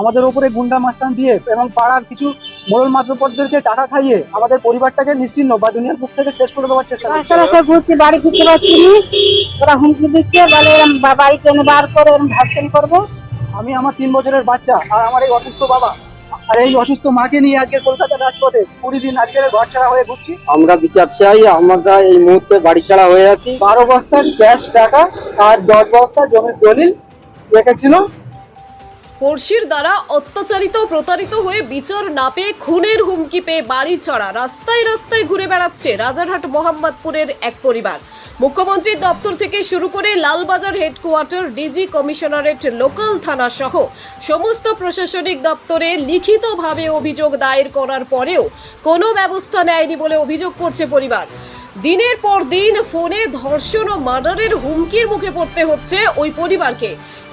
আমাদের উপরে গুন্ডা মাস্তান দিয়ে এবং পাড়ার কিছু মোড়ল মাত্রপরদেরকে টাকা খাইয়ে আমাদের পরিবারটাকে নিশ্চিন্ন বা দুনিয়ার বুক থেকে শেষ করে দেওয়ার চেষ্টা করছে। ঘুরছি বাড়ি ফিরতে পারছি নি। ওরা হুমকি দিচ্ছে বলে বাড়ি টেনে বার করে ভাবছেন করব। আমি আমার তিন বছরের বাচ্চা আর আমার এই অসুস্থ বাবা আর এই অসুস্থ মাকে নিয়ে আজকে কলকাতা রাজপথে কুড়ি দিন আজকের ঘর ছাড়া হয়ে ঘুরছি। আমরা বিচার চাই আমরা এই মুহূর্তে বাড়ি ছাড়া হয়ে আছি। বারো বস্তার ক্যাশ টাকা আর দশ বস্তা জমির দলিল রেখেছিল। পড়শির দ্বারা অত্যাচারিত প্রতারিত হয়ে বিচার না পেয়ে খুনের হুমকি পেয়ে বাড়ি ছাড়া রাস্তায় রাস্তায় ঘুরে বেড়াচ্ছে রাজারহাট মোহাম্মদপুরের এক পরিবার। মুখ্যমন্ত্রীর দপ্তর থেকে শুরু করে Lalbazar headquarter, DG commissionerate, local থানা সহ সমস্ত প্রশাসনিক দপ্তরে লিখিতভাবে অভিযোগ দায়ের করার পরেও কোনো ব্যবস্থা নেয়নি বলে অভিযোগ করছে পরিবার। দিনের পর দিন ফোনে ধর্ষণ ও মার্ডারের হুমকির মুখে পড়তে হচ্ছে ওই পরিবারকে।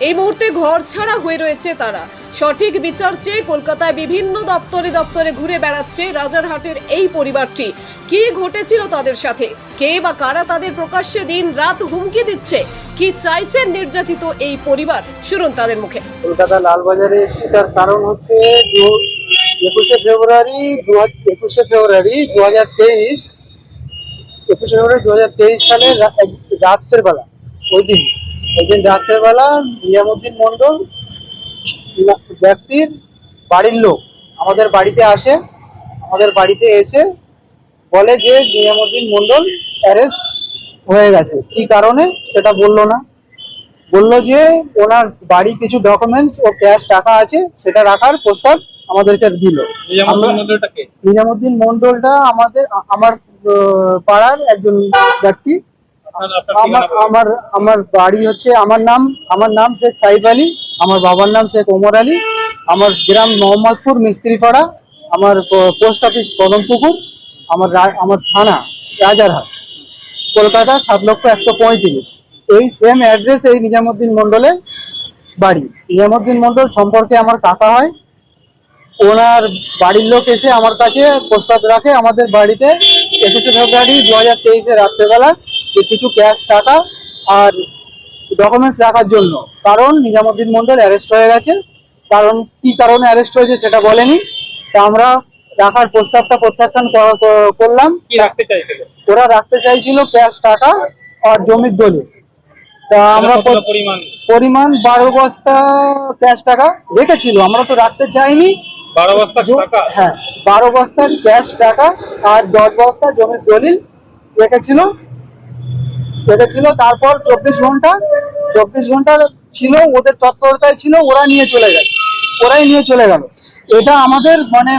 এই মুহূর্তে ঘর ছাড়া হয়ে রয়েছে তারা। সঠিক বিচার চেয়ে কলকাতায় বিভিন্ন দপ্তরে দপ্তরে ঘুরে বেড়াচ্ছে রাজারহাটের এই পরিবারটি। কি ঘটেছিল তাদের সাথে? কে বা কারা তাদের প্রকাশ্যে দিন রাত হুমকি দিচ্ছে? কি চাইছেন নির্যাতিত এই পরিবার? শুনুন তাদের মুখে। কলকাতা লালবাজারে এসেছি তার কারণ হচ্ছে একুশে ফেব্রুয়ারি একুশে ফেব্রুয়ারি দু হাজার তেইশ একুশে ফেব্রুয়ারি দু হাজার তেইশ সালে রাত্রের বেলা ওই দিন। ওই দিন রাত্রের বেলা নিয়ামুদ্দিন মন্ডল ব্যক্তির বাড়ির লোক আমাদের বাড়িতে আসে আমাদের বাড়িতে এসে বলে যে নিয়ামুদ্দিন মন্ডল অ্যারেস্ট হয়ে গেছে। কি কারণে? সেটা বলল না। বলল যে ওনার বাড়ি কিছু ডকুমেন্টস ও ক্যাশ টাকা আছে সেটা রাখার প্রস্তাব আমাদেরকে দিল। নিজামুদ্দিন মন্ডলটা আমাদের আমার পাড়ার একজন ব্যক্তি। আমার আমার আমার বাড়ি হচ্ছে আমার নাম আমার নাম শেখ সাইফ আলী আমার বাবার নাম শেখ ওমর আলী আমার গ্রাম মোহাম্মদপুর মিস্ত্রিপাড়া আমার পোস্ট অফিস কদমপুকুর আমার আমার থানা রাজারহাট কলকাতা সাত লক্ষ একশো পঁয়ত্রিশ। এই সেম অ্যাড্রেস এই নিজামুদ্দিন মন্ডলের বাড়ি। নিজামুদ্দিন মন্ডল সম্পর্কে আমার কাকা হয়। ওনার বাড়ির লোক এসে আমার কাছে প্রস্তাব রাখে আমাদের বাড়িতে একুশে ফেব্রুয়ারি দু হাজার তেইশে রাত্রেবেলা। কিছু ক্যাশ টাকা আর ডকুমেন্টস রাখার জন্য। কারণ নিজামুদ্দিন মন্ডল অ্যারেস্ট হয়ে গেছে। কারণ কি কারণে অ্যারেস্ট হয়েছে সেটা বলেনি। তা আমরা রাখার প্রস্তাবটা প্রত্যাখ্যান করলাম। কি রাখতে চাইছিল? ওরা রাখতে চাইছিল ক্যাশ টাকা আর জমির দলিল। তা আমরা পরিমাণ? পরিমাণ বারো বস্তা ক্যাশ টাকা রেখেছিল। আমরা তো রাখতে চাইনি। বারো বস্তা হ্যাঁ বারো বস্তার ক্যাশ টাকা আর দশ বস্তা জমির দলিল রেখেছিল রেখেছিল তারপর চব্বিশ ঘণ্টা চব্বিশ ঘণ্টা ছিল ওদের তৎপরতায় ছিল ওরা নিয়ে চলে গেল ওরাই নিয়ে চলে গেল। এটা আমাদের মানে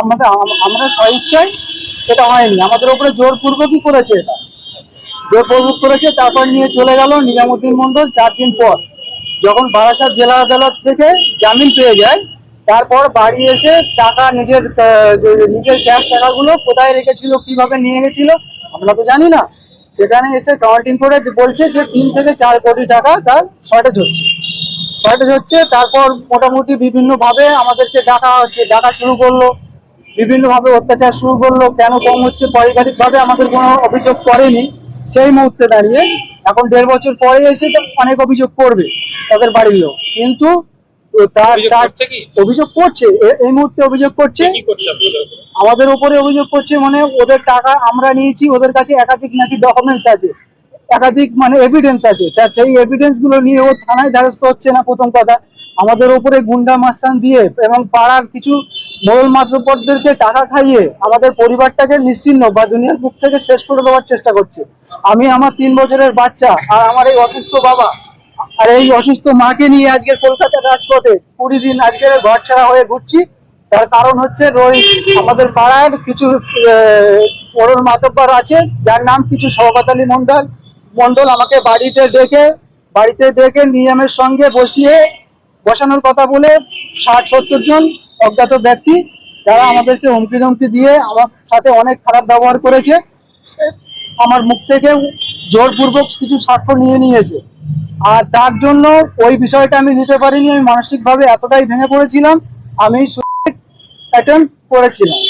আমাদের আমরা স্বইচ্ছায় এটা হয়নি আমাদের উপরে জোরপূর্বকই করেছে এটা। জোরপূর্বক করেছে তারপর নিয়ে চলে গেল নিজামুদ্দিন মন্ডল চার দিন পর। যখন বারাসাত জেলা আদালত থেকে জামিন পেয়ে যায় তারপর বাড়ি এসে টাকা নিজের নিজের ক্যাশ টাকাগুলো কোথায় রেখেছিল, কীভাবে নিয়ে গেছিল, আমরা তো জানি না। সেখানে এসে কাউন্টিং করে বলছে যে তিন থেকে চার কোটি টাকা তার শর্টেজ হচ্ছে। শর্টেজ হচ্ছে, তারপর মোটামুটি বিভিন্ন ভাবে আমাদেরকে ডাকা হচ্ছে, ডাকা শুরু করল। বিভিন্ন ভাবে অত্যাচার শুরু করল। কেন কম হচ্ছে? পারিবারিক ভাবে আমাদের কোনো অভিযোগ করেনি। সেই মুহূর্তে দাঁড়িয়ে এখন দেড় বছর পরে এসে অনেক অভিযোগ করবে তাদের বাড়ির লোক। কিন্তু তার তার অভিযোগ করছে। এই মুহূর্তে অভিযোগ করছে? আমাদের উপরে অভিযোগ করছে মানে ওদের টাকা আমরা নিয়েছি ওদের কাছে একাধিক নাকি ডকুমেন্টস আছে। একাধিক মানে এভিডেন্স আছে। তা সেই এভিডেন্সগুলো নিয়ে ও থানায় দ্বারস্থ হচ্ছে না প্রথম কথা। আমাদের উপরে গুন্ডা মাস্তান দিয়ে এবং পাড়ার কিছু মোড়ল মাত্রপরদেরকে টাকা খাইয়ে আমাদের পরিবারটাকে নিশ্চিন্ন বা দুনিয়ার বুক থেকে শেষ করে দেওয়ার চেষ্টা করছে। আমি আমার তিন বছরের বাচ্চা আর আমার এই অসুস্থ বাবা আর এই অসুস্থ মাকে নিয়ে আজকে কলকাতা রাজপথে কুড়ি দিন আজকের ঘর ছাড়া হয়ে ঘুরছি। তার কারণ হচ্ছে রোহিত আমাদের পাড়ার কিছু পড়ল মাতব্বর আছে, যার নাম কিছু শওকত আলী মন্ডল। মন্ডল আমাকে বাড়িতে ডেকে বাড়িতে ডেকে নিয়মের সঙ্গে বসিয়ে বসানোর কথা বলে ষাট, সত্তর জন অজ্ঞাত ব্যক্তি, যারা আমাদেরকে হুমকি ধমকি দিয়ে আমার সাথে অনেক খারাপ ব্যবহার করেছে। আমার মুখ থেকে জোরপূর্বক কিছু সাক্ষ্য নিয়ে নিয়েছে। আর তার জন্য ওই বিষয়টা আমি নিতে পারিনি, আমি মানসিকভাবে এতটাই ভেঙে পড়েছিলাম, আমি অ্যাটেম্প করেছিলাম।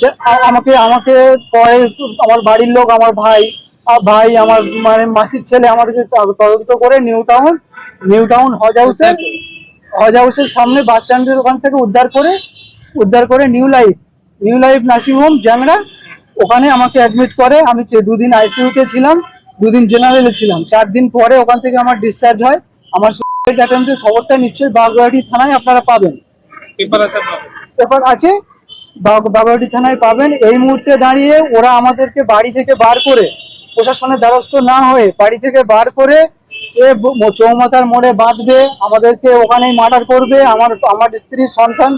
যে আমাকে আমাকে পরে আমার বাড়ির লোক, আমার ভাই ভাই, আমার মানে মাসির ছেলে আমাদেরকে তদন্ত করে new town new town Haj হাউসে হজ হাউসের সামনে বাস স্ট্যান্ডের ওখান থেকে উদ্ধার করে উদ্ধার করে new life new life nursing home Jangra, ওখানে আমাকে অ্যাডমিট করে। আমি দুদিন আইসিইউতে ছিলাম দুদিন জেনারেলে ছিলাম। চার দিন পরে ওখান থেকে আমার ডিসচার্জ হয়। আমার সুইসাইড খবরটা নিশ্চয়ই বাগুয়াহাটি থানায় আপনারা পাবেন। পেপার আছে আপনার ব্যাপার আছে বাগ- বাগুয়াহাটি থানায় পাবেন। এই মুহূর্তে দাঁড়িয়ে ওরা আমাদেরকে বাড়ি থেকে বার করে প্রশাসনের দ্বারস্থ না হয়ে বাড়ি থেকে বার করে এ চৌমাথার মোড়ে বাঁধবে আমাদেরকে ওখানেই মার্ডার করবে। আমার আমার স্ত্রীর সন্তান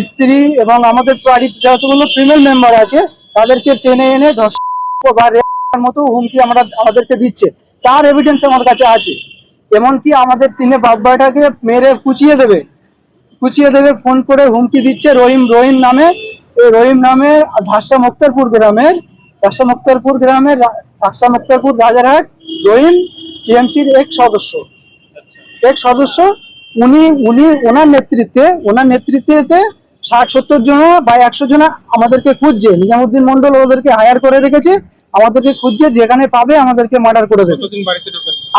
স্ত্রী এবং আমাদের বাড়ির যতগুলো ফিমেল মেম্বার আছে তাদেরকে টেনে এনে ধর্ষণ মতো হুমকি আমরা আমাদেরকে দিচ্ছে। তার এভিডেন্স আমার কাছে আছে। এমনকি আমাদের তিনে বাব্বাটাকে মেরে কুচিয়ে দেবে। কুচিয়ে দেবে, ফোন করে হুমকি দিচ্ছে রহিম রহিম নামে। রহিম নামে ধাসা মুক্তারপুর গ্রামের ধাসা মুক্তারপুর গ্রামের ধাসা মুক্তারপুর রাজারহাট, রহিম টিএমসির এক সদস্য। এক সদস্য, উনি উনি, ওনার নেতৃত্বে ওনার নেতৃত্বে ষাট সত্তর জনা বা একশো জনা আমাদেরকে খুঁজছে। নিজামুদ্দিন মন্ডল ওদেরকে হায়ার করে রেখেছে। আমাদেরকে খুঁজছে যেখানে পাবে আমাদেরকে মার্ডার করে দেবে।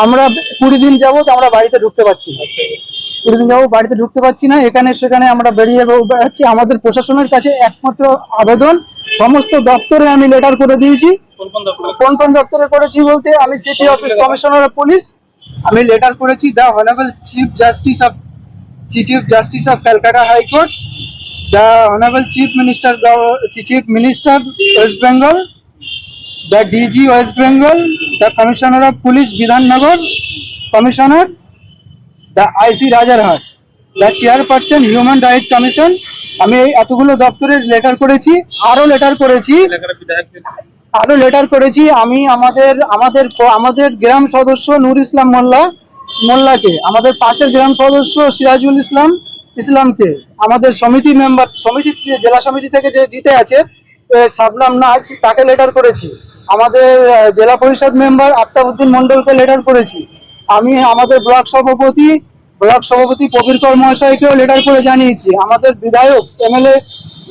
আমরা কুড়ি দিন যাবত আমরা বাড়িতে ঢুকতে পারছি না। কুড়ি দিন যাবত বাড়িতে ঢুকতে পারছি না এখানে সেখানে আমরা বেরিয়ে বেড়াচ্ছি। আমাদের প্রশাসনের কাছে একমাত্র আবেদন সমস্ত দপ্তরে আমি লেটার করে দিয়েছি। কোন কোন দপ্তরে? কোন কোন দপ্তরে করেছি বলতে আমি city office commissioner of police আমি লেটার করেছি the honourable chief justice of chief justice of Calcutta high court the honourable chief minister chief minister West Bengal the DG West Bengal, the Commissioner of Police Bidhannagar, Commissioner, the IC Rajarhat the Chairperson Human Rights commission আমি এই এতগুলো দপ্তরের letter করেছি আরও letter করেছি এলাকার বিধায়কদের আরও লেটার করেছি। আমি আমাদের আমাদের আমাদের গ্রাম সদস্য নূর ইসলাম মোল্লা মোল্লাকে আমাদের পাশের গ্রাম সদস্য সিরাজুল ইসলাম ইসলামকে আমাদের সমিতি মেম্বার সমিতি জেলা সমিতি থেকে যে জিতে আছে এ, শাবনাম নাজ তাকে লেটার করেছি। আমাদের জেলা পরিষদ মেম্বার আফতাবউদ্দিন মন্ডলকে লেটার করেছি। আমি আমাদের ব্লক সভাপতি ব্লক সভাপতি প্রবীর কর মহাশয়কেও লেটার করে জানিয়েছি। আমাদের বিধায়ক এমএলএ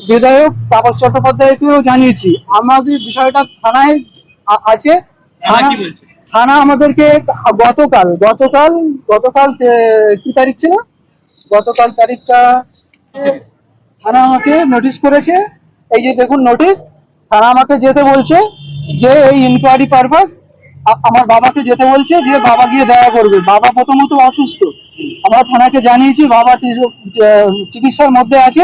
বিধায়ক তাপস চট্টোপাধ্যায়কেও জানিয়েছি। আমাদের বিষয়টা থানায় আছে? থানা আমাদেরকে গতকাল গতকাল গতকাল কি তারিখ ছিল? গতকাল তারিখটা থানা আমাকে নোটিশ করেছে। এই যে দেখুন নোটিশ থানা আমাকে যেতে বলছে। যে এই ইনকোয়ারি পারপাস আমার বাবাকে যেতে বলছে যে বাবা গিয়ে দেখা করবে। বাবা প্রথমত অসুস্থ। আমরা থানাকে জানিয়েছি বাবা চিকিৎসার মধ্যে আছে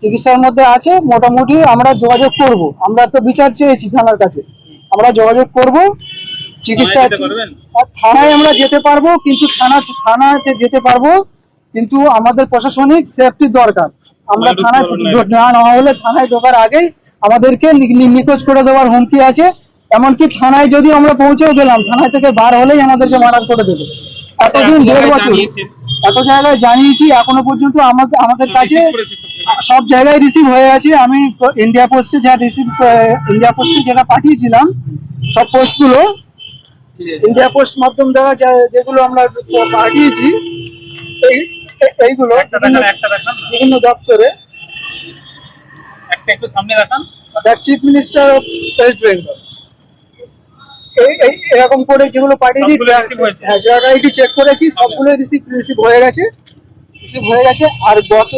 চিকিৎসার মধ্যে আছে মোটামুটি আমরা যোগাযোগ করব। আমরা তো বিচার চেয়েছি থানার কাছে। আমরা যোগাযোগ করব চিকিৎসা থানায় আর থানায় আমরা যেতে পারব কিন্তু থানা থানাতে যেতে পারব কিন্তু আমাদের প্রশাসনিক সেফটি দরকার। আমরা থানায় না হলে থানায় ঢোকার আগেই আমাদেরকে নিখোঁজ করে দেওয়ার হুমকি আছে এমনকি থানায় যদি আমরা পৌঁছেও গেলাম থানায় থেকে বার হলেই আমাদেরকে মার্ডার করে দেবে এতদিন এত দেড় বছর এত জায়গায় জানিয়েছি এখনও পর্যন্ত আমাদের আমাদের কাছে সব জায়গায়। রিসিভ হয়ে আছে আমি ইন্ডিয়া পোস্টে যা রিসিভ ইন্ডিয়া পোস্টে যেটা পাঠিয়েছিলাম সব পোস্টগুলো ইন্ডিয়া পোস্ট মাধ্যম দ্বারা যা- যেগুলো আমরা পাঠিয়েছি এই এইগুলো। বিভিন্ন দপ্তরে একটা সামনে দেখান the chief minister of West Bengal এই এই এরকম করে যেগুলো পাঠিয়েছি? হ্যাঁ যারা আইডি চেক করেছি সবগুলো রিসিভ রিসিভ হয়ে গেছে। রিসিভ হয়ে গেছে। আর গত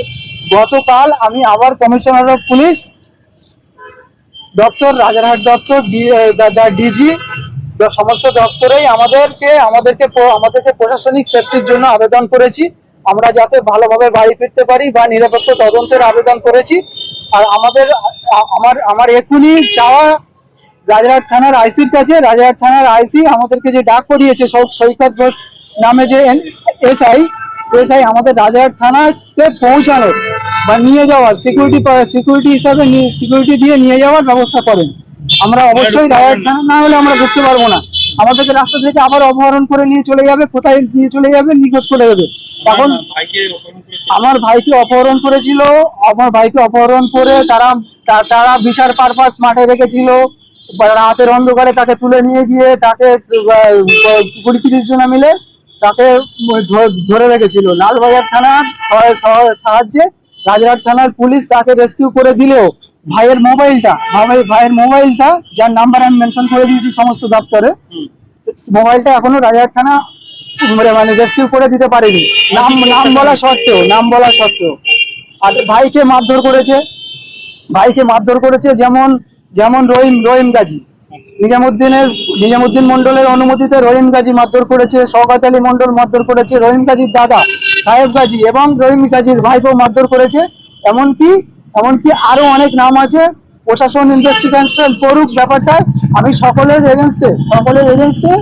গতকাল আমি আবার কমিশনার অফ পুলিশ দপ্তর রাজারহাট দপ্তর ডিজি সমস্ত দপ্তরেই আমাদেরকে আমাদেরকে আমাদেরকে প্রশাসনিক সেফটির জন্য আবেদন করেছি। আমরা যাতে ভালোভাবে বাড়ি ফিরতে পারি বা নিরপেক্ষ তদন্তের আবেদন করেছি। আর আমাদের আমার আমার এখনই চাওয়া রাজারহাট থানার আইসির কাছে। রাজারহাট থানার আইসি আমাদেরকে যে ডাক করিয়েছে সৈকত ঘোষ নামে যে এসআই এসআই আমাদের রাজারহাট থানাতে পৌঁছানোর বা নিয়ে যাওয়ার সিকিউরিটি সিকিউরিটি হিসাবে সিকিউরিটি দিয়ে নিয়ে যাওয়ার ব্যবস্থা করেন। আমরা অবশ্যই রাজারহাট থানা না হলে আমরা ঢুকতে পারব না। আমাদেরকে রাস্তা থেকে আবার অপহরণ করে নিয়ে চলে যাবে কোথায় নিয়ে চলে যাবে নিখোঁজ করে দেবে। এখন। আমার ভাইকে অপহরণ করেছিল আমার ভাইকে অপহরণ করে তারা তারা বিচার পারপাস মাঠে রেখেছিল। রাতের অন্ধকারে তাকে তুলে নিয়ে গিয়ে তাকে কুড়ি তিরিশ জন মিলে তাকে ধরে রেখেছিল। লালবাজার থানার সহায়- সহায়- সাহায্যে রাজরহাট থানার পুলিশ তাকে রেস্কিউ করে দিলেও ভাইয়ের মোবাইলটা ভাই- ভাইয়ের মোবাইলটা যার নাম্বার আমি মেনশন করে দিয়েছি সমস্ত দপ্তরে মোবাইলটা এখনও রাজারহাট থানা মানে মানে রেস্কিউ করে দিতে পারেনি। নাম নাম বলা সত্ত্বেও নাম বলা সত্ত্বেও। আর ভাইকে মারধর করেছে ভাইকে মারধর করেছে যেমন যেমন রহিম রহিম গাজী। নিজামুদ্দিনের নিজামুদ্দিন মন্ডলের অনুমতিতে রহিম গাজী মারধর করেছে শওকত আলী মন্ডল মারধর করেছে রহিম গাজীর দাদা সাহেব গাজী এবং রহিম গাজীর ভাইকেও মারধর করেছে এমনকি এমনকি আরও অনেক নাম আছে। প্রশাসন ইনভেস্টিগেশন করুক ব্যাপারটা আমি সকলের এজেন্সে সকলের এজেন্সে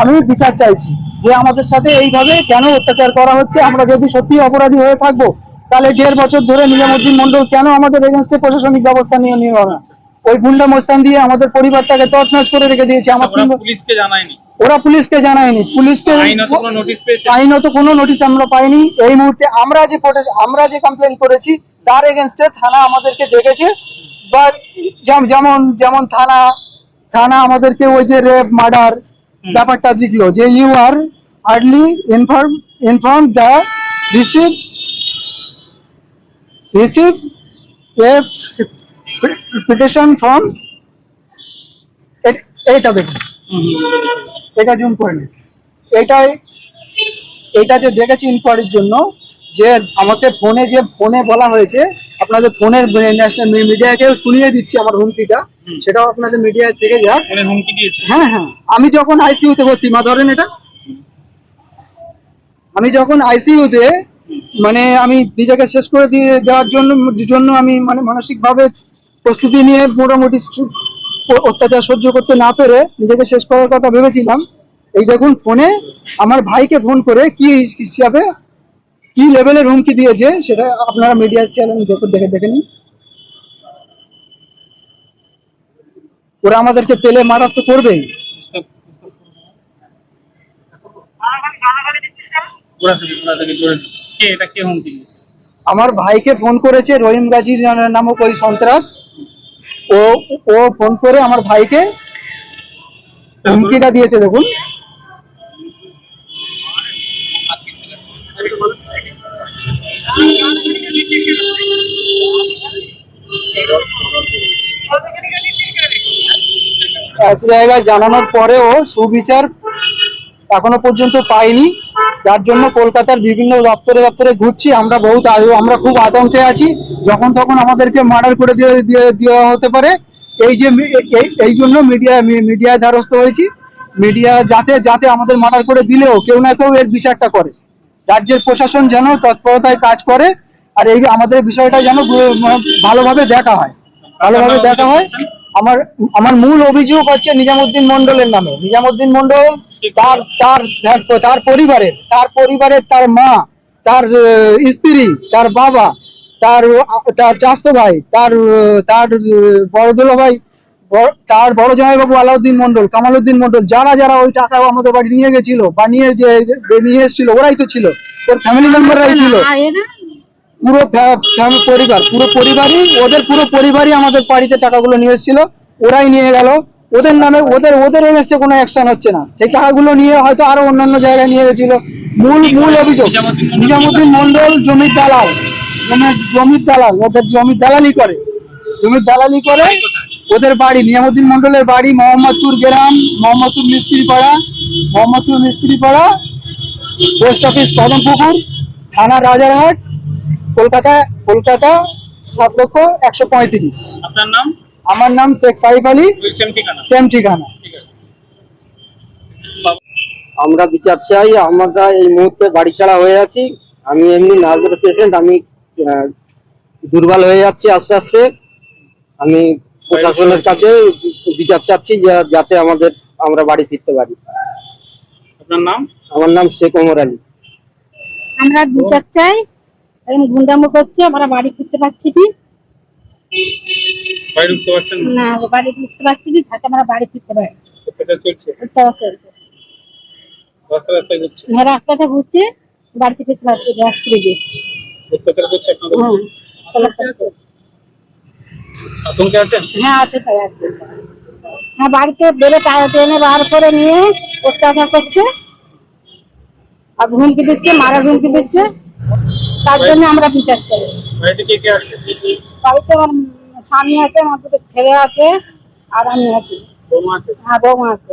আমি বিচার চাইছি যে আমাদের সাথে এইভাবে কেন অত্যাচার করা হচ্ছে। আমরা যদি সত্যি অপরাধী হয়ে থাকব, তাহলে দেড় বছর ধরে নিজামুদ্দিন মন্ডল কেন আমাদের এগেনস্টে প্রশাসনিক ব্যবস্থা নিয়ে নিল না? ওই গুন্ডা মোস্তান দিয়ে আমাদের পরিবারটাকে তছনছ করে রেখে দিয়েছে আমার পুলিশকে জানায়নি। ওরা পুলিশকে জানায়নি। পুলিশকে আইনত কোনো নোটিশ আমরা পাইনি। এই মুহূর্তে আমরা যে আমরা যে কমপ্লেন করেছি তার এগেনস্টে থানা আমাদেরকে ডেকেছে। বা যেমন যেমন থানা থানা আমাদেরকে ওই যে রেপ মার্ডার ব্যাপারটা লিখলো যে you are hardly inform inform the receive receive a petition from এটা দেখুন। এটা জুম করে নিন। এটাই এটা যে ডেকেছি ইনকোয়ারির জন্য যে আমাকে ফোনে যে ফোনে বলা হয়েছে আপনাদের ফোনের ন্যাশনাল মিডিয়াকেও শুনিয়ে দিচ্ছি আমার হুমকিটা সেটাও আপনাদের মিডিয়া থেকে যাক। হুমকি দিয়েছে। হ্যাঁ হ্যাঁ। আমি যখন আইসিইউতে ভর্তি মা ধরেন এটা। আমি যখন আইসিইউতে মানে আমি নিজেকে শেষ করে দিয়ে দেওয়ার জন্য জন্য আমি মানে মানসিকভাবে প্রস্তুতি নিয়ে মোটামুটি অত্যাচার সহ্য করতে না পেরে নিজেকে শেষ করার কথা ভেবেছিলাম। এই দেখুন ফোনে আমার ভাইকে ফোন করে কি হিসাবে কি লেভেলের হুমকি দিয়েছে সেটা আপনারা মিডিয়ার চ্যানেল দেখে দেখে দেখে নিন। ওরা আমাদেরকে পেলে মারার তো করবেই আমার ভাইকে ফোন করেছে রহিম গাজীর নামক ওই সন্ত্রাস। ও ও ফোন করে আমার ভাইকে হুমকিটা দিয়েছে, দেখুন। এক জায়গায় জানানোর পরেও সুবিচার এখনও পর্যন্ত পাইনি যার জন্য কলকাতার বিভিন্ন দপ্তরে দপ্তরে ঘুরছি। আমরা বহুত আমরা খুব আতঙ্কে আছি। যখন তখন আমাদেরকে মার্ডার করে দিয়ে দেওয়া হতে পারে। এই যে এই- জন্য মিডিয়া মিডিয়ায় দ্বারস্থ হয়েছি। মিডিয়া যাতে যাতে আমাদের মার্ডার করে দিলেও কেউ না কেউ এর বিচারটা করে। রাজ্যের প্রশাসন যেন তৎপরতায় কাজ করে আর এই আমাদের বিষয়টা যেন ভালোভাবে দেখা হয়। ভালোভাবে দেখা হয়। আমার আমার মূল অভিযোগ হচ্ছে নিজামুদ্দিন মন্ডলের নামে। নিজামুদ্দিন মন্ডল তার তার- তার পরিবারের তার পরিবারের তার মা, তার স্ত্রী, তার বাবা তার তার চাস্তো ভাই তার তার আহ, বড় দুলো ভাই তার বড় জামাইবাবু আলাউদ্দিন মন্ডল কামালউদ্দিন মন্ডল যারা যারা ওই টাকা আমাদের বাড়ি নিয়ে গেছিল বা নিয়ে যে নিয়ে এসেছিল ওরাই তো ছিল। ওর ফ্যামিলি মেম্বাররাই ছিল। পুরো পরিবার পুরো পরিবারই ওদের পুরো পরিবারই আমাদের বাড়িতে টাকাগুলো নিয়ে এসেছিল ওরাই নিয়ে গেল। ওদের নামে ওদের ওদের এগেনস্টে কোনো অ্যাকশন হচ্ছে না। সেই টাকাগুলো নিয়ে হয়তো আরও অন্যান্য জায়গায় নিয়ে গেছিল। মূল মূল অভিযোগ নিজামুদ্দিন মন্ডল জমির দালাল জমির জমির দালাল ওদের জমির দালালি করে। জমির দালালি করে ওদের বাড়ি নিয়ামুদ্দিন মন্ডলের বাড়ি মোহাম্মদপুর গ্রাম মোহাম্মদপুর মিস্ত্রি পাড়া মোহাম্মদপুর মিস্ত্রি পাড়া পোস্ট অফিস কদমপুকুর থানা রাজারহাট কলকাতা কলকাতা সাত লক্ষ একশো পঁয়ত্রিশ। আপনার নাম? আমার নাম শেখ সাইফ আলী। সেম ঠিকানা। সেম ঠিকানা। ঠিক আছে। আমরা বিচার চাই আমরা এই মুহূর্তে বাড়ি ছাড়া হয়ে আছি। আমি এমনি নার্ভাস পেশেন্ট আমি দুর্বল হয়ে যাচ্ছে আস্তে আস্তে। আমি প্রশাসনের কাছে বিচার চাচ্ছি যাতে আমাদের আমরা বাড়ি ফিরতে পারি। আপনার নাম? আমার নাম শেখ ওমর আলী। আমরা বিচার চাই। এরকম গুন্ডামো করছে আমরা বাড়ি ফিরতে পারছি কি? বাইরে উঠতে পারছেন না? না বাড়ি ফিরতে পারছি কি? যাতে আমরা বাড়ি ফিরতে পারি। চলছে? রাস্তা রাস্তায় ঘুরছে? হ্যাঁ রাস্তাতে ঘুরছে বাড়িতে ফিরতে পারছি গ্যাস করে দিয়ে অত্যাচার করছে আপনাদের হ্যাঁ আতঙ্কে আছেন হ্যাঁ আছে তাই আছে। হ্যাঁ বাড়িতে বেড়ে ট্রেনে বার করে নিয়ে অত্যাচার করছে। আর হুমকি দিচ্ছে মারা হুমকি দিচ্ছে। তার জন্য আমরা বিচার চাই। বাড়িতে কে কে আছে? বাড়িতে আমার স্বামী আছে আমার দুটো ছেলে আছে আর আমি আছি। বৌমা আছে? হ্যাঁ বৌমা আছে।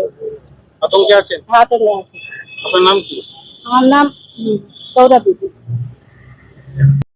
আতঙ্কে আছেন হাতে নিয়ে আছে আপনার নাম কি? আমার নাম সৌরভ বিবি